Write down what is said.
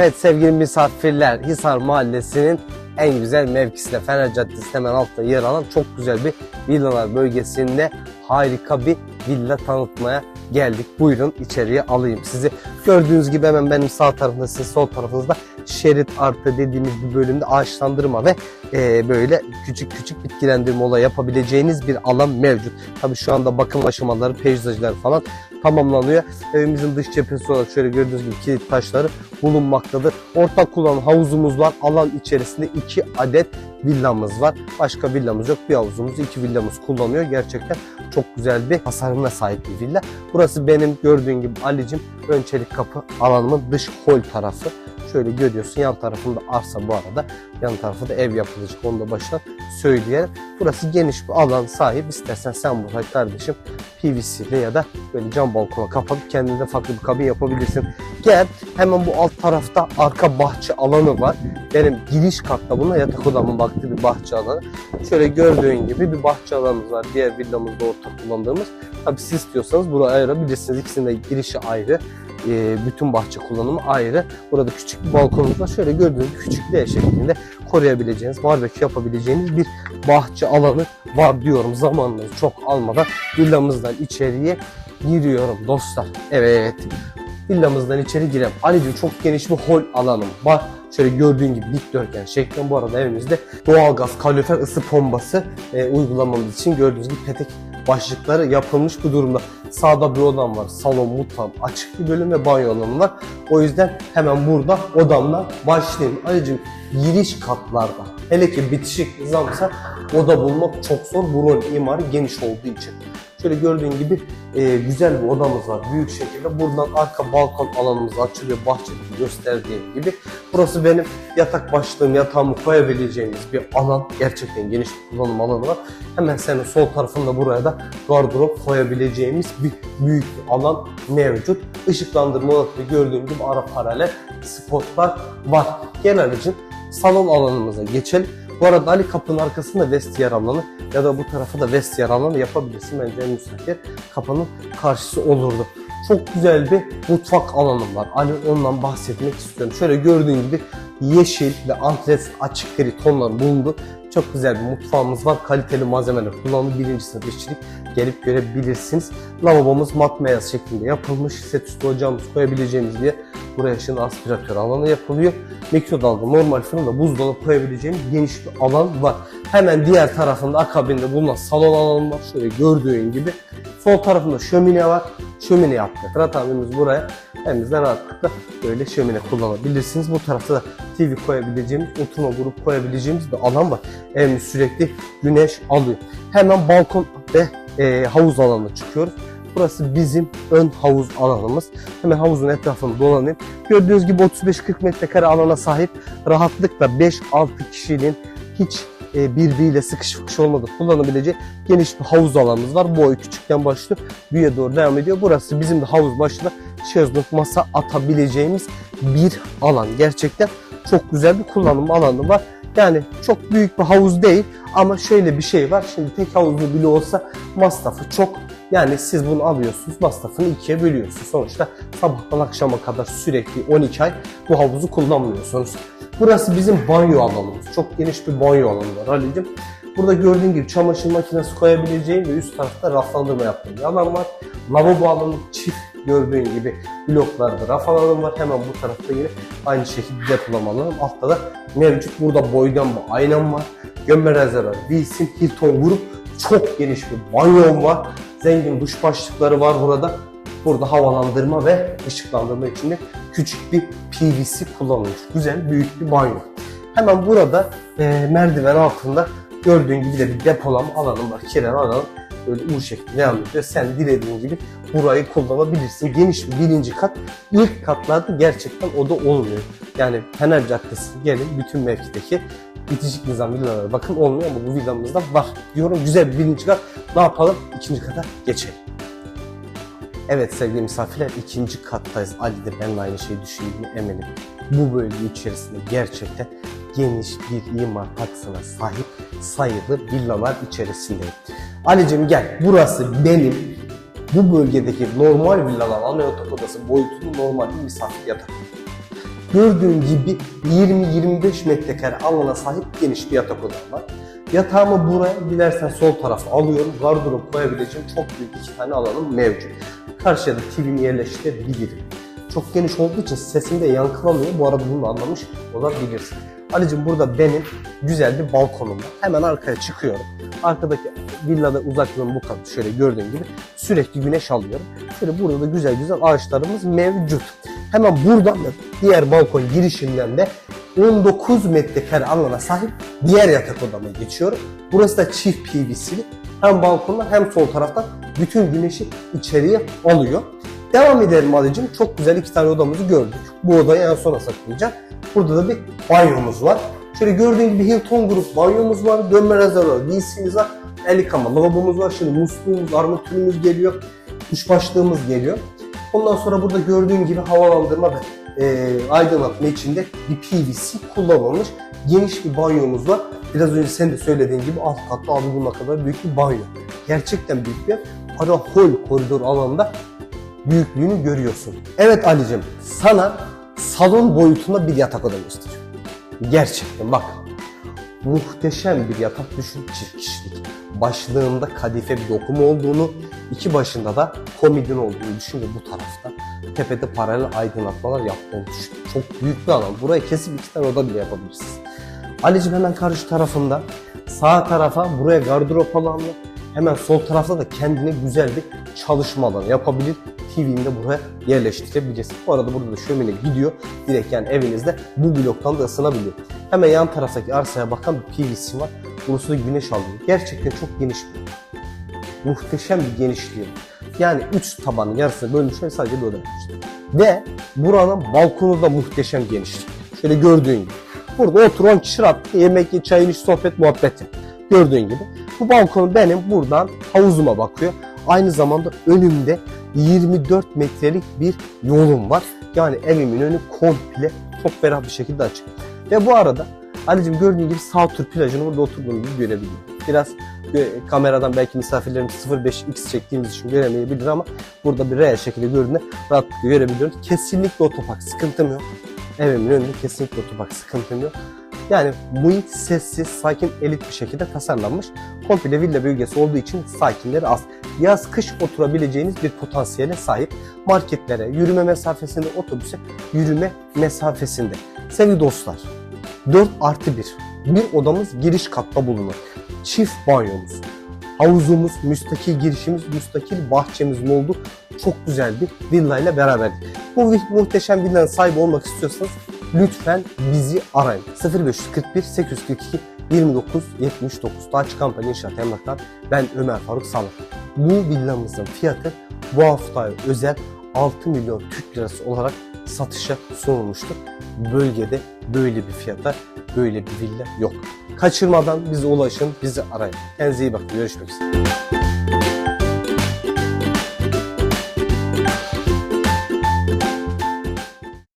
Evet sevgili misafirler, Hisar Mahallesi'nin en güzel mevkisinde Fener Caddesi hemen altta yer alan çok güzel bir villalar bölgesinde harika bir villa tanıtmaya geldik. Buyurun içeriye alayım sizi. Gördüğünüz gibi hemen benim sağ tarafımda sizin sol tarafınızda şerit artı dediğimiz bir bölümde ağaçlandırma ve e, böyle küçük küçük bitkilendirme olayı yapabileceğiniz bir alan mevcut. Tabii şu anda bakım aşamaları, peyzajlar falan tamamlanıyor. Evimizin dış cephesi olarak şöyle gördüğünüz gibi kilit taşları bulunmaktadır. Ortak kullanım havuzumuz var. Alan içerisinde iki adet villamız var. Başka villamız yok. Bir havuzumuz, iki villamız kullanıyor. Gerçekten çok güzel bir tasarıma sahip bir villa. Burası benim gördüğün gibi Ali'cim ön çelik kapı alanımın dış hol tarafı. Şöyle görüyorsun yan tarafında arsa bu arada. Yan tarafı da ev yapılacak. Onu da baştan söyleyelim. Burası geniş bir alan sahip. İstersen sen burada kardeşim PVC ile ya da böyle cam balkona kapatıp kendine farklı bir kabin yapabilirsin. Gel hemen bu alt tarafta arka bahçe alanı var. Benim giriş katta buna yatak odamın baktığı bir bahçe alanı. Şöyle gördüğün gibi bir bahçe alanımız var. Diğer villamızda ortak kullandığımız. Tabii siz istiyorsanız burayı ayırabilirsiniz. İkisinin de girişi ayrı. Ee, bütün bahçe kullanımı ayrı. Burada küçük bir balkonumuz var. Şöyle gördüğünüz küçük L şeklinde koruyabileceğiniz, barbekü yapabileceğiniz bir bahçe alanı var diyorum. Zamanınızı çok almadan villamızdan içeriye giriyorum dostlar. Evet. Villamızdan içeri girelim. Ali'cim çok geniş bir hol alanım var. Şöyle gördüğün gibi dikdörtgen şeklinde bu arada evimizde doğalgaz, kalorifer ısı pompası e, uygulamamız için gördüğünüz gibi petek başlıkları yapılmış bu durumda. Sağda bir odam var. Salon, mutfağım, açık bir bölüm ve banyo alanım var. O yüzden hemen burada odamla başlayayım. Ayrıca giriş katlarda hele ki bitişik nizamsa oda bulmak çok zor. Bu rol imarı geniş olduğu için. Şöyle gördüğün gibi e, güzel bir odamız var. Büyük şekilde buradan arka balkon alanımız açılıyor. Bahçede gösterdiğim gibi. Burası benim yatak başlığım, yatağımı koyabileceğimiz bir alan. Gerçekten geniş bir kullanım alanı var. Hemen senin sol tarafında buraya da gardırop koyabileceğimiz bir büyük bir alan mevcut. Işıklandırma olarak gördüğüm gibi ara paralel spotlar var. Genel için salon alanımıza geçelim. Bu arada Ali kapının arkasında vestiyer alanı ya da bu tarafa da vestiyer alanı yapabilirsin. Bence en müsait kapının karşısı olurdu. Çok güzel bir mutfak alanım var. Ali ondan bahsetmek istiyorum. Şöyle gördüğün gibi yeşil ve antres açık gri tonlar bulundu. Çok güzel bir mutfağımız var. Kaliteli malzemeler kullanıldı. Birinci sınıf işçilik gelip görebilirsiniz. Lavabomuz mat beyaz şeklinde yapılmış. Set üstü ocağımız koyabileceğimiz bir yer. Buraya şimdi aspiratör alanı yapılıyor. Mikrodalga, normal fırında buzdolabı koyabileceğimiz geniş bir alan var. Hemen diğer tarafında akabinde bulunan salon alanı var. Şöyle gördüğün gibi. Sol tarafında şömine var. Şömine yaptık. Fırat abimiz buraya elimizden rahatlıkla böyle şömine kullanabilirsiniz. Bu tarafta da TV koyabileceğimiz, oturma grup koyabileceğimiz bir alan var. Evimiz sürekli güneş alıyor. Hemen balkon ve e, havuz alanına çıkıyoruz. Burası bizim ön havuz alanımız. Hemen havuzun etrafını dolanayım. Gördüğünüz gibi 35-40 metrekare alana sahip rahatlıkla 5-6 kişinin hiç e, birbiriyle sıkış fıkış kullanabileceği geniş bir havuz alanımız var. Boy küçükten başlıyor, büyüye doğru devam ediyor. Burası bizim de havuz başında şezlong masa atabileceğimiz bir alan. Gerçekten çok güzel bir kullanım alanı var. Yani çok büyük bir havuz değil ama şöyle bir şey var. Şimdi tek havuzlu bile olsa masrafı çok. Yani siz bunu alıyorsunuz, masrafını ikiye bölüyorsunuz. Sonuçta sabahtan akşama kadar sürekli 12 ay bu havuzu kullanmıyorsunuz. Burası bizim banyo alanımız. Çok geniş bir banyo alanı var Ali'cim. Burada gördüğün gibi çamaşır makinesi koyabileceğim ve üst tarafta raflandırma yaptığım bir alan var. Lavabo alanı çift gördüğün gibi bloklarda raf alanım var. Hemen bu tarafta yine aynı şekilde depolama alanım. Altta da mevcut burada boydan bir aynam var. Gömme rezervuar, Wilson, Hilton grup çok geniş bir banyom var. Zengin duş başlıkları var burada. Burada havalandırma ve ışıklandırma için de küçük bir PVC kullanılmış. Güzel büyük bir banyo. Hemen burada e, merdiven altında gördüğün gibi de bir depolama alanı var. Kiren alanı böyle U şeklinde ediyor. Sen dilediğin gibi burayı kullanabilirsin. Geniş bir birinci kat. İlk katlarda gerçekten oda olmuyor. Yani Fener Caddesi gelin bütün mevkideki bitişik nizam villalara bakın olmuyor ama bu villamızda var. Diyorum güzel bir birinci kat. Ne yapalım? İkinci kata geçelim. Evet sevgili misafirler ikinci kattayız. Ali de benimle aynı şeyi düşündüğünü eminim. Bu bölge içerisinde gerçekten geniş bir imar hakkına sahip sayılı villalar içerisindeyim. Ali'cim gel burası benim bu bölgedeki normal villalar ana yatak odası boyutunda normal bir misafir yatak. Gördüğün gibi 20-25 metrekare alana sahip geniş bir yatak odam var. Yatağımı buraya dilersen sol tarafa alıyorum. Gardırop koyabileceğim çok büyük iki tane alanım mevcut. Karşıya da TV'mi yerleştirebilirim. Çok geniş olduğu için sesim de yankılamıyor. Bu arada bunu anlamış olabilirsin. Ali'cim burada benim güzel bir balkonum var. Hemen arkaya çıkıyorum. Arkadaki villada uzaklığım bu kadar. Şöyle gördüğün gibi sürekli güneş alıyorum. Şöyle burada da güzel güzel ağaçlarımız mevcut. Hemen buradan da diğer balkon girişinden de 19 metrekare alana sahip diğer yatak odama geçiyorum. Burası da çift PVC'li. Hem balkondan hem sol taraftan bütün güneşi içeriye alıyor. Devam edelim Ali'cim. Çok güzel iki tane odamızı gördük. Bu odayı en sona saklayacağım. Burada da bir banyomuz var. Şöyle gördüğün gibi Hilton Group banyomuz var. Dönme rezervuar, VC'miz var. El yıkama lavabomuz var. Şimdi musluğumuz, armatürümüz geliyor. Duş başlığımız geliyor. Ondan sonra burada gördüğün gibi havalandırma ve e, aydınlatma içinde bir PVC kullanılmış geniş bir banyomuz var. Biraz önce sen de söylediğin gibi alt katta algınına kadar büyük bir banyo. Gerçekten büyük bir para hol koridor alanında büyüklüğünü görüyorsun. Evet Ali'cim sana salon boyutunda bir yatak oda göstereceğim. Gerçekten bak muhteşem bir yatak düşün çift kişilik. Başlığında kadife bir dokuma olduğunu, iki başında da komodin olduğunu düşün ve bu tarafta tepede paralel aydınlatmalar yaptığını düşün. Çok büyük bir alan. Buraya kesip iki tane oda bile yapabilirsiniz. Ali'cim hemen karşı tarafında sağ tarafa buraya gardırop alanı, hemen sol tarafta da kendine güzel bir çalışma alanı yapabilir. TV'ni de buraya yerleştirebilirsin. Bu arada burada da şömine gidiyor. Direkt yani evinizde bu bloktan da ısınabiliyor. Hemen yan taraftaki arsaya bakan bir PVC var. Burası da güneş alıyor. Gerçekten çok geniş bir muhteşem bir genişliği. Yani 3 tabanın yarısını bölmüşler sadece böyle yapmışlar. Ve buranın balkonu da muhteşem genişlik. Şöyle gördüğün gibi. Burada oturan kişi rahat yemek ye, iç, sohbet, muhabbet yap. Gördüğün gibi. Bu balkon benim buradan havuzuma bakıyor. Aynı zamanda önümde 24 metrelik bir yolum var. Yani evimin önü komple çok ferah bir şekilde açık. Ve bu arada Ali'cim gördüğün gibi Sağtur plajını burada oturduğunu görebiliyorum. Biraz gö- kameradan belki misafirlerimiz 0.5x çektiğimiz için göremeyebilir ama burada bir real şekilde gördüğünde rahatlıkla görebiliyoruz. Kesinlikle otopark sıkıntım yok. Evimin önünde kesinlikle otopark sıkıntım yok. Yani muhit sessiz, sakin, elit bir şekilde tasarlanmış. Komple villa bölgesi olduğu için sakinleri az. Yaz kış oturabileceğiniz bir potansiyele sahip. Marketlere, yürüme mesafesinde, otobüse yürüme mesafesinde. Sevgili dostlar, 4 artı 1. Bir odamız giriş katta bulunur. Çift banyomuz, havuzumuz, müstakil girişimiz, müstakil bahçemizin olduğu çok güzel bir villa ile beraberdik. Bu muhteşem villanın sahibi olmak istiyorsanız lütfen bizi arayın. 0541 842 29 79 Taç Kampanya İnşaat Emlak'tan ben Ömer Faruk Salak. Bu villamızın fiyatı bu haftaya özel 6 milyon Türk lirası olarak satışa sunulmuştur. Bölgede böyle bir fiyata böyle bir villa yok. Kaçırmadan bize ulaşın, bizi arayın. Kendinize iyi bakın. Görüşmek üzere.